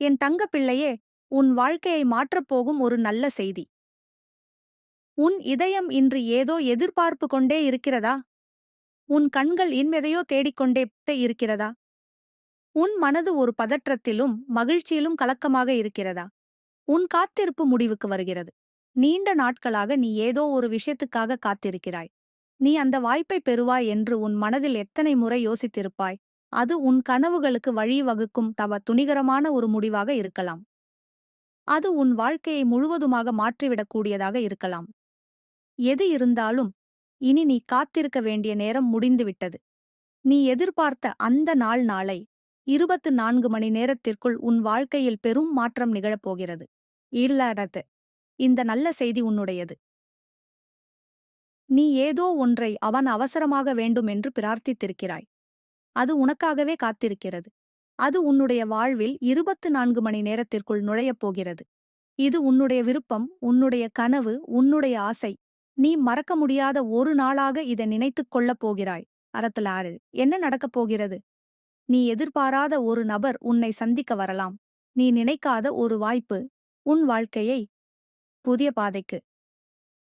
என் தங்க பிள்ளையே உன் வாழ்க்கையை மாற்றப் போகும் ஒரு நல்ல செய்தி. உன் இதயம் இன்று ஏதோ எதிர்பார்ப்பு கொண்டே இருக்கிறதா? உன் கண்கள் இன்மெதையோ தேடிக்கொண்டே இருக்கிறதா? உன் மனது ஒரு பதற்றத்திலும் மகிழ்ச்சியிலும் கலக்கமாக இருக்கிறதா? உன் காத்திருப்பு முடிவுக்கு வருகிறது. நீண்ட நாட்களாக நீ ஏதோ ஒரு விஷயத்துக்காக காத்திருக்கிறாய். நீ அந்த வாய்ப்பை பெறுவாய் என்று உன் மனதில் எத்தனை முறை யோசித்திருப்பாய்? அது உன் கனவுகளுக்கு வழிவகுக்கும் தவ துணிகரமான ஒரு முடிவாக இருக்கலாம். அது உன் வாழ்க்கையை முழுவதுமாக மாற்றிவிடக்கூடியதாக இருக்கலாம். எது இருந்தாலும் இனி நீ காத்திருக்க வேண்டிய நேரம் முடிந்துவிட்டது நீ எதிர்பார்த்த அந்த நாள் நாளை இருபத்து நான்கு மணி நேரத்திற்குள் உன் வாழ்க்கையில் பெரும் மாற்றம் நிகழப்போகிறது இல்லாதது இந்த நல்ல செய்தி உன்னுடையது. நீ ஏதோ ஒன்றை அவன் அவசரமாக வேண்டும் என்று பிரார்த்தித்திருக்கிறாய். அது உனக்காகவே காத்திருக்கிறது. அது உன்னுடைய வாழ்வில் இருபத்து நான்கு மணி நேரத்திற்குள் நுழையப் போகிறது. இது உன்னுடைய விருப்பம் உன்னுடைய கனவு உன்னுடைய ஆசை. நீ மறக்க முடியாத ஒரு நாளாக இதை நினைத்துக் கொள்ளப் போகிறாய். அறத்துலாறு என்ன நடக்கப் போகிறது? நீ எதிர்பாராத ஒரு நபர் உன்னை சந்திக்க வரலாம். நீ நினைக்காத ஒரு வாய்ப்பு உன் வாழ்க்கையை புதிய பாதைக்கு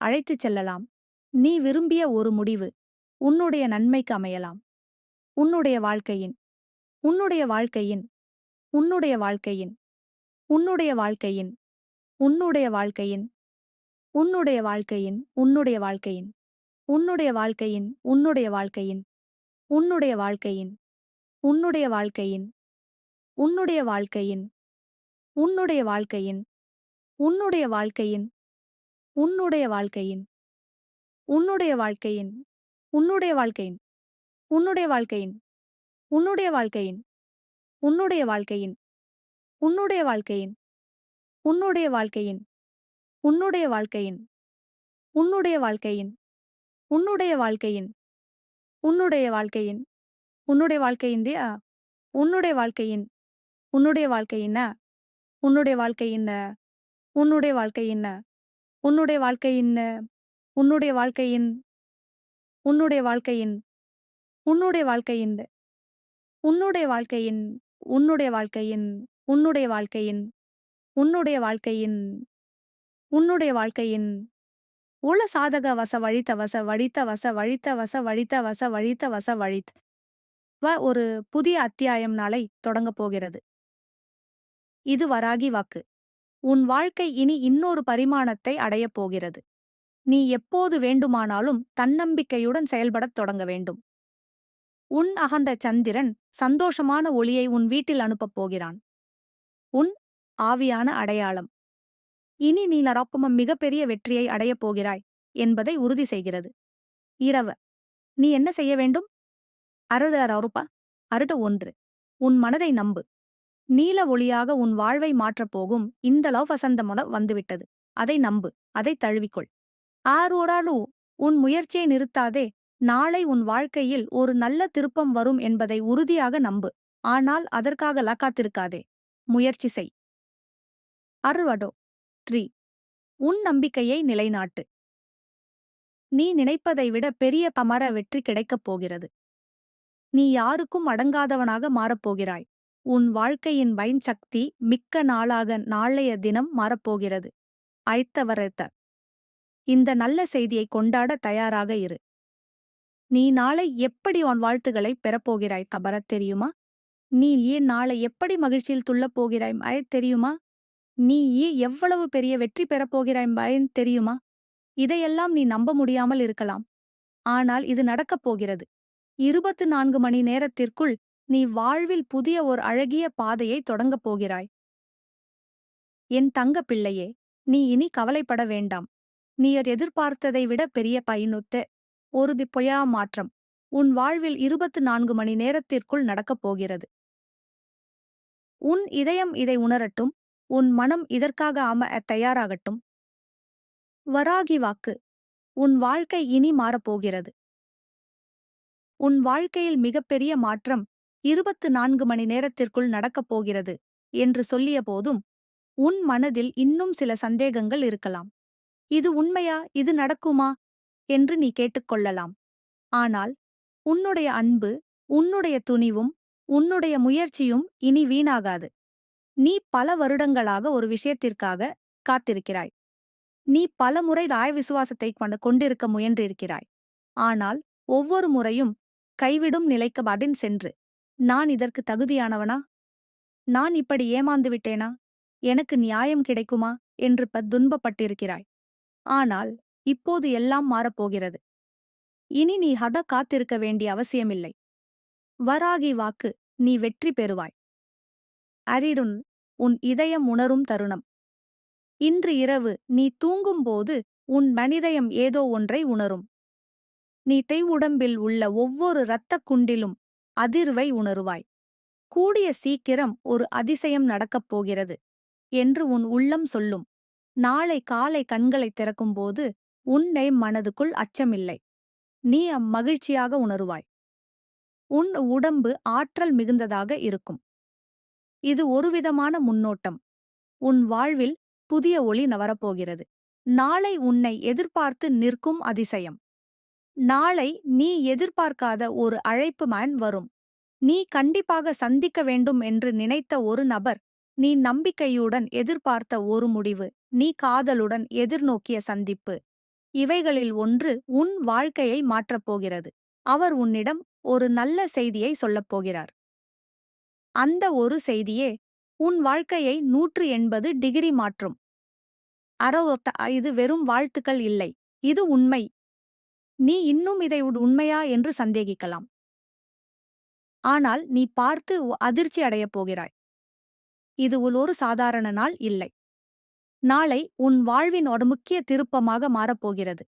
அழைத்துச் செல்லலாம். நீ விரும்பிய ஒரு முடிவு உன்னுடைய நன்மைக்கு அமையலாம். உன்னுடைய வாழ்க்கையின் உன்னுடைய வாழ்க்கையின் உன்னுடைய வாழ்க்கையின் உன்னுடைய வாழ்க்கையின் உன்னுடைய வாழ்க்கையின் உன்னுடைய வாழ்க்கையின் உன்னுடைய வாழ்க்கையின் உன்னுடைய வாழ்க்கையின் உன்னுடைய வாழ்க்கையின் உன்னுடைய வாழ்க்கையின் உன்னுடைய வாழ்க்கையின் உன்னுடைய வாழ்க்கையின் உன்னுடைய வாழ்க்கையின் உன்னுடைய வாழ்க்கையின் உன்னுடைய வாழ்க்கையின் உன்னுடைய வாழ்க்கையின் உன்னுடைய வாழ்க்கையின் உன்னுடைய வாழ்க்கையின் உன்னுடைய வாழ்க்கையின் உன்னுடைய வாழ்க்கையின் உன்னுடைய வாழ்க்கையின் உன்னுடைய வாழ்க்கையின் உன்னுடைய வாழ்க்கையின் உன்னுடைய வாழ்க்கையின் உன்னுடைய வாழ்க்கையின் உன்னுடைய வாழ்க்கையின் உன்னுடைய வாழ்க்கையின்றியா உன்னுடைய வாழ்க்கையின் உன்னுடைய வாழ்க்கையின்ன உன்னுடைய வாழ்க்கையின்ன உன்னுடைய வாழ்க்கையின்ன உன்னுடைய வாழ்க்கையின் உன்னுடைய வாழ்க்கையின் உன்னுடைய வாழ்க்கையின் உன்னுடைய வாழ்க்கையின் உன்னுடைய வாழ்க்கையின் உன்னுடைய வாழ்க்கையின் உன்னுடைய வாழ்க்கையின் உன்னுடைய வாழ்க்கையின் உன்னுடைய வாழ்க்கையின் உள சாதக வச வழித்த வச வழித்த வச வழித்த வச வழித்த வச வழித்த வச வழித் வ ஒரு புதிய அத்தியாயம் நாளை தொடங்கப் போகிறது. இது வராகி வாக்கு. உன் வாழ்க்கை இனி இன்னொரு பரிமாணத்தை அடையப் போகிறது. நீ எப்போது வேண்டுமானாலும் தன்னம்பிக்கையுடன் செயல்படத் தொடங்க வேண்டும். உன் அகந்த சந்திரன் சந்தோஷமான ஒளியை உன் வீட்டில் அனுப்பப் போகிறான். உன் ஆவியான அடையாளம். இனி நீ நரப்பமம் மிகப்பெரிய வெற்றியை அடையப் போகிறாய் என்பதை உறுதி செய்கிறது. இரவ. நீ என்ன செய்ய வேண்டும்? அருட அருப்பா. அருட ஒன்று. உன் மனதை நம்பு. நீல ஒளியாக உன் வாழ்வை மாற்றப் போகும் இந்த லவ் வசந்தமுட வந்துவிட்டது. அதை நம்பு. அதை தழுவிக்கொள். ஆரோராலு உன் முயற்சியை நிறுத்தாதே. நாளை உன் வாழ்க்கையில் ஒரு நல்ல திருப்பம் வரும் என்பதை உறுதியாக நம்பு. ஆனால் அதற்காக காத்திருக்காதே. முயற்சி செய். அறுவடோ. த்ரீ. உன் நம்பிக்கையை நிலைநாட்டு. நீ நினைப்பதை விட பெரிய பமர வெற்றி கிடைக்கப் போகிறது. நீ யாருக்கும் அடங்காதவனாக மாறப்போகிறாய் உன் வாழ்க்கையின் பயன் சக்தி மிக்க நாளாக நாளைய தினம் மாறப்போகிறது. ஐத்தவரத்த. இந்த நல்ல செய்தியை கொண்டாட தயாராக இரு. நீ நாளை எப்படி உன் வாழ்த்துக்களை பெறப்போகிறாய்? கபரத் தெரியுமா? நீ ஏன் நாளை எப்படி மகிழ்ச்சியில் துள்ளப் போகிறாய்? மய தெரியுமா? நீ ஏன் எவ்வளவு பெரிய வெற்றி பெறப்போகிறாய் பயன் தெரியுமா? இதையெல்லாம் நீ நம்ப முடியாமல் இருக்கலாம். ஆனால் இது நடக்கப் போகிறது. இருபத்து நான்கு மணி நேரத்திற்குள் நீ வாழ்வில் புதிய ஓர் அழகிய பாதையை தொடங்கப் போகிறாய். என் தங்க பிள்ளையே நீ இனி கவலைப்பட வேண்டாம். நீயர் எதிர்பார்த்ததை விட பெரிய பயனுத்த ஒரு திப்பொயா மாற்றம் உன் வாழ்வில் இருபத்து நான்கு மணி நேரத்திற்குள் நடக்கப் போகிறது. உன் இதயம் இதை உணரட்டும் உன் மனம் இதற்காக அம தயாராகட்டும். வராகி வாக்கு உன் வாழ்க்கை இனி மாறப்போகிறது உன் வாழ்க்கையில் மிகப்பெரிய மாற்றம் இருபத்து நான்கு மணி நேரத்திற்குள் நடக்கப் போகிறது என்று சொல்லிய போதும் உன் மனதில் இன்னும் சில சந்தேகங்கள் இருக்கலாம். இது உண்மையா இது நடக்குமா? என்று நீ கேட்டுக்கொள்ளலாம். ஆனால் உன்னுடைய அன்பு உன்னுடைய துணிவும் உன்னுடைய முயற்சியும் இனி வீணாகாது. நீ பல வருடங்களாக ஒரு விஷயத்திற்காக காத்திருக்கிறாய். நீ பல முறை ராய் விசுவாசத்தை கொண்டு கொண்டிருக்க முயன்றிருக்கிறாய். ஆனால் ஒவ்வொரு முறையும் கைவிடும் நிலைக்கு படின் சென்று நான் இதற்கு தகுதியானவனா? நான் இப்படி ஏமாந்து விட்டேனா? எனக்கு நியாயம் கிடைக்குமா? என்று ப துன்பப்பட்டிருக்கிறாய். ஆனால் இப்போது எல்லாம் மாறப்போகிறது. இனி நீ ஹத காத்திருக்க வேண்டிய அவசியமில்லை. வராகி வாக்கு நீ வெற்றி பெறுவாய். அரிருன் உன் இதயம் உணரும் தருணம். இன்று இரவு நீ தூங்கும்போது உன் மனிதயம் ஏதோ ஒன்றை உணரும். நீ தை உடம்பில் உள்ள ஒவ்வொரு இரத்தக் குண்டிலும் அதிர்வை உணருவாய். கூடிய சீக்கிரம் ஒரு அதிசயம் நடக்கப் போகிறது. என்று உன் உள்ளம் சொல்லும். நாளை காலை கண்களைத் திறக்கும்போது உன்னை மனதுக்குள் அச்சமில்லை. நீ அம்மகிழ்ச்சியாக உணருவாய். உன் உடம்பு ஆற்றல் மிகுந்ததாக இருக்கும். இது ஒருவிதமான முன்னோட்டம். உன் வாழ்வில் புதிய ஒளி நவரப்போகிறது. நாளை உன்னை எதிர்பார்த்து நிற்கும் அதிசயம். நாளை நீ எதிர்பார்க்காத ஒரு அழைப்பு மேன் வரும். நீ கண்டிப்பாக சந்திக்க வேண்டும் என்று நினைத்த ஒரு நபர் நீ நம்பிக்கையுடன் எதிர்பார்த்த ஒரு முடிவு நீ காதலுடன் எதிர்நோக்கிய சந்திப்பு. இவைகளில் ஒன்று உன் வாழ்க்கையை மாற்றப் போகிறது. அவர் உன்னிடம் ஒரு நல்ல செய்தியை சொல்லப் போகிறார். அந்த ஒரு செய்தியே உன் வாழ்க்கையை நூற்று எண்பது டிகிரி மாற்றும். அறவொத்த இது வெறும் வாழ்த்துக்கள் இல்லை. இது உண்மை. நீ இன்னும் இதை உண்மையா என்று சந்தேகிக்கலாம். ஆனால் நீ பார்த்து அதிர்ச்சி அடையப் போகிறாய். இது ஒரு சாதாரண நாள் இல்லை. நாளை உன் வாழ்வின் ஒரு முக்கிய திருப்பமாக மாறப்போகிறது.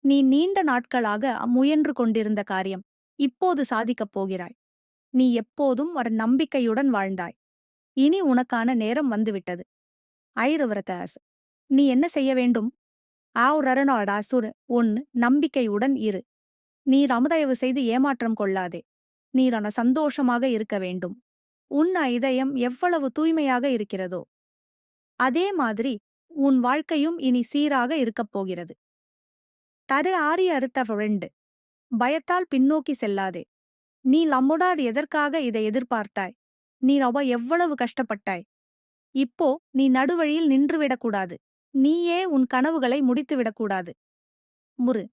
நீ நீண்ட நாட்களாக முயன்று கொண்டிருந்த காரியம் இப்போது சாதிக்கப் போகிறாய். நீ எப்போதும் ஒரு நம்பிக்கையுடன் வாழ்ந்தாய். இனி உனக்கான நேரம் வந்துவிட்டது. ஐரவரதாஸ் நீ என்ன செய்ய வேண்டும்? ஆவுரனோடா உன் நம்பிக்கையுடன் இரு. நீர் அமுதயவு செய்து ஏமாற்றம் கொள்ளாதே. நீரான சந்தோஷமாக இருக்க வேண்டும். உன் இதயம் எவ்வளவு தூய்மையாக இருக்கிறதோ அதே மாதிரி உன் வாழ்க்கையும் இனி சீராக இருக்கப் போகிறது. தரு ஆரி அறுத்த ஃப்ரெண்டு பயத்தால் பின்னோக்கி செல்லாதே. நீ நம்முடார் எதற்காக இதை எதிர்பார்த்தாய்? நீ ரவ எவ்வளவு கஷ்டப்பட்டாய்? இப்போ நீ நடுவழியில் நின்றுவிடக்கூடாது. நீயே உன் கனவுகளை முடித்துவிடக்கூடாது. முரு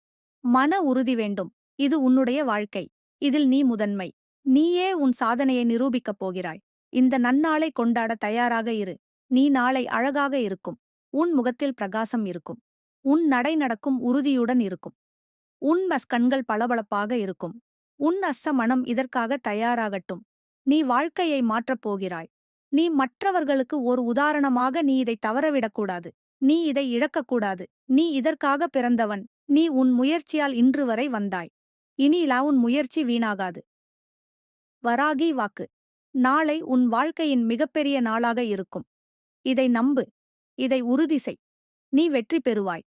மன உறுதி வேண்டும். இது உன்னுடைய வாழ்க்கை. இதில் நீ முதன்மை. நீயே உன் சாதனையை நிரூபிக்கப் போகிறாய். இந்த நன்னாளை கொண்டாட தயாராக இரு. நீ நாளை அழகாக இருக்கும். உன் முகத்தில் பிரகாசம் இருக்கும். உன் நடை நடக்கும் உறுதியுடன் இருக்கும். உன் மஸ் கண்கள் பளபளப்பாக இருக்கும். உன் அஸ்ஸ மனம் இதற்காக தயாராகட்டும். நீ வாழ்க்கையை மாற்றப் போகிறாய். நீ மற்றவர்களுக்கு ஒரு உதாரணமாக நீ இதை தவறவிடக்கூடாது நீ இதை இழக்கக்கூடாது நீ இதற்காக பிறந்தவன். நீ உன் முயற்சியால் இன்று வரை வந்தாய். இனிலா உன் முயற்சி வீணாகாது. வராகி வாக்கு. நாளை உன் வாழ்க்கையின் மிகப்பெரிய நாளாக இருக்கும். இதை நம்பு இதை உறுதி செய். நீ வெற்றி பெறுவாய்.